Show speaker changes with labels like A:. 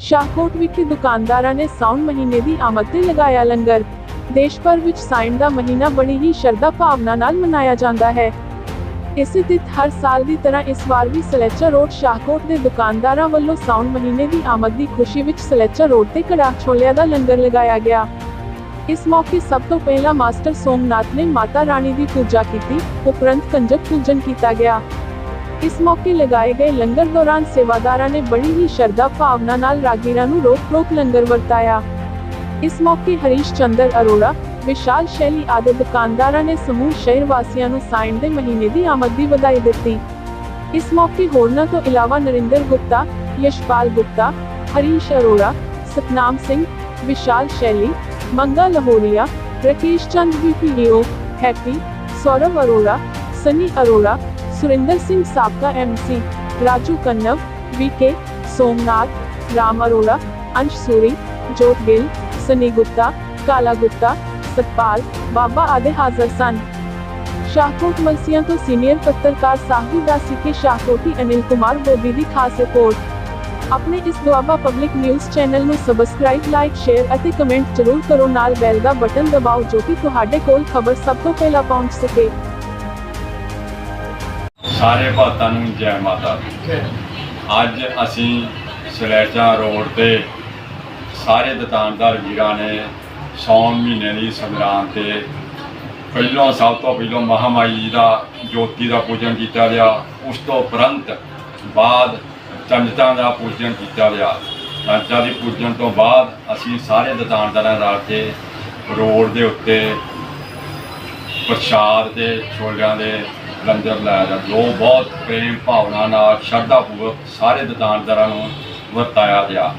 A: ਸ਼ਾਹਕੋਟ ਵਿਖੇ ਦੁਕਾਨਦਾਰਾਂ ਨੇ ਸਾਉਣ ਮਹੀਨੇ ਦੀ ਆਮਦ ਤੇ ਲਗਾਇਆ ਲੰਗਰ। ਦੇਸ਼ ਭਰ ਵਿੱਚ ਸਾਈਨ ਦਾ ਮਹੀਨਾ ਬੜੀ ਹੀ ਸ਼ਰਧਾ ਭਾਵਨਾ ਨਾਲ ਮਨਾਇਆ ਜਾਂਦਾ ਹੈ। ਇਸੇ ਤਿਥ ਹਰ ਸਾਲ ਦੀ ਤਰ੍ਹਾਂ ਇਸ ਵਾਰ ਵੀ ਸਲੇਚਰ ਰੋਡ ਸ਼ਾਹਕੋਟ ਦੇ ਦੁਕਾਨਦਾਰਾਂ ਵੱਲੋਂ ਸਾਉਣ ਮਹੀਨੇ ਦੀ ਆਮਦ ਦੀ ਖੁਸ਼ੀ ਵਿੱਚ ਸਲੇਚਰ ਰੋਡ ਤੇ ਕੜਾਹ ਛੋਲਿਆਂ ਦਾ ਲੰਗਰ ਲਗਾਇਆ ਗਿਆ। ਇਸ ਮੌਕੇ ਸਭ ਤੋਂ ਪਹਿਲਾਂ ਮਾਸਟਰ ਸੋਮਨਾਥ ਨੇ ਮਾਤਾ ਰਾਣੀ ਦੀ ਪੂਜਾ ਕੀਤੀ, ਉਪਰੰਤ ਕੰਜਕ ਪੂਜਨ ਕੀਤਾ ਗਿਆ। ਇਸ ਮੌਕੇ ਲਗਾਏ ਗਏ ਲੰਗਰ ਦੌਰਾਨ ਸੇਵਾਦਾਰਾਂ ਨੇ ਬੜੀ ਹੀ ਸ਼ਰਧਾ ਭਾਵਨਾ ਨਾਲ ਰਾਗੀਰਾਂ ਨੂੰ ਰੋਕ-ਰੋਕ ਲੰਗਰ ਵਰਤਾਇਆ। ਇਸ ਮੌਕੇ ਹਰੀਸ਼ ਚੰਦਰ ਅਰੋੜਾ, ਵਿਸ਼ਾਲ ਸ਼ੈਲੀ ਆਦਿ ਦੁਕਾਨਦਾਰਾਂ ਨੇ ਸਮੂਹ ਸ਼ਹਿਰ ਵਾਸੀਆਂ ਨੂੰ ਸਾਈਨ ਦੇ ਮਹੀਨੇ ਦੀ ਆਮਦ ਦੀ ਵਧਾਈ ਦਿੱਤੀ। ਇਸ ਮੌਕੇ ਹੋਰਨਾਂ ਤੋਂ ਇਲਾਵਾ ਨਰਿੰਦਰ ਗੁਪਤਾ, ਯਸ਼ਪਾਲ ਗੁਪਤਾ, ਹਰੀਸ਼ ਅਰੋੜਾ, ਸਤਨਾਮ ਸਿੰਘ, ਵਿਸ਼ਾਲ ਸ਼ੈਲੀ, ਮੰਗਾ ਲਹੋਰੀਆ, ਰਕੇਸ਼ ਚੰਦ ਵੀਪੀਓ ਹੈਪੀ, ਸੌਰਵ ਅਰੋੜਾ, ਸਨੀ ਅਰੋੜਾ ਸੁਰਿੰਦਰ ਸਿੰਘ ਸਾਬਕਾ ਐਮਸੀ ਰਾਜੂ ਕੰਨਵ ਵੀਕੇ ਸੋਮਨਾਥ ਰਾਮ ਅਰੋੜਾ ਅੰਸ਼ ਸੂਰੀ ਜੋਤ ਗਿੱਲ ਸਨੀ ਗੁਪਤਾ ਕਾਲਾ ਗੁਪਤਾ ਸਤਪਾਲ ਬਾਬਾ ਆਦਿ ਹਾਜ਼ਰ ਸਨ ਸ਼ਾਹਕੋਟ ਮਲਸੀਆਂ ਤੋਂ ਸੀਨੀਅਰ ਪੱਤਰਕਾਰ ਸਾਹਿਬ ਦਾ ਸਿੱਕੇ ਸ਼ਾਹਕੋਟੀ ਅਨਿਲ ਕੁਮਾਰ ਬੋਬੀ ਦੀ ਖਾਸ ਰਿਪੋਰਟ ਆਪਣੇ ਇਸ ਦੁਆਬਾ ਪਬਲਿਕ ਨਿਊਜ਼ ਚੈਨਲ ਨੂੰ ਸਬਸਕ੍ਰਾਈਬ ਲਾਈਕ ਸ਼ੇਅਰ ਅਤੇ ਕਮੈਂਟ ਜ਼ਰੂਰ ਕਰੋ ਨਾਲ ਬੈਲ ਦਾ ਬਟਨ ਦਬਾਓ ਜੋ ਕਿ ਤੁਹਾਡੇ ਕੋਲ ਖਬਰ ਸਭ ਤੋਂ ਪਹਿਲਾਂ ਪਹੁੰਚ ਸਕੇ
B: ਸਾਰੇ ਭਾਰਤਾਂ ਨੂੰ ਜੈ ਮਾਤਾ ਦੀ। ਅੱਜ ਅਸੀਂ ਸਲੇਚਾ ਰੋਡ ਤੇ ਸਾਰੇ ਦੁਕਾਨਦਾਰ ਵੀਰਾਂ ਨੇ ਸੌਣ ਮਹੀਨੇ ਦੀ ਸੰਗਰਾਂਦ ਤੇ ਪਹਿਲੋਂ ਸਭ ਤੋਂ ਪਹਿਲੋਂ ਮਹਾਮਾਈ ਜੀ ਦਾ ਜੋਤੀ ਦਾ ਪੂਜਨ ਕੀਤਾ ਗਿਆ। ਉਸ ਤੋਂ ਉਪਰੰਤ ਬਾਅਦ ਚੰਦਤਾ ਦਾ ਪੂਜਨ ਕੀਤਾ ਗਿਆ। ਚੰਦਤਾ ਦੀ ਪੂਜਨ ਤੋਂ ਬਾਅਦ ਅਸੀਂ ਸਾਰੇ ਦੁਕਾਨਦਾਰਾਂ ਰਲ ਕੇ ਰੋਡ ਦੇ ਉੱਤੇ ਪ੍ਰਸ਼ਾਦ ਦੇ ਛੋਲਿਆਂ ਦੇ ਲੰਗਰ ਲਾਇਆ ਜਾਂਦਾ ਜੋ ਬਹੁਤ ਪ੍ਰੇਮ ਭਾਵਨਾ ਨਾਲ, ਸ਼ਰਧਾ ਪੂਰਵਕ ਸਾਰੇ ਦੁਕਾਨਦਾਰਾਂ ਨੂੰ ਵਰਤਾਇਆ ਗਿਆ।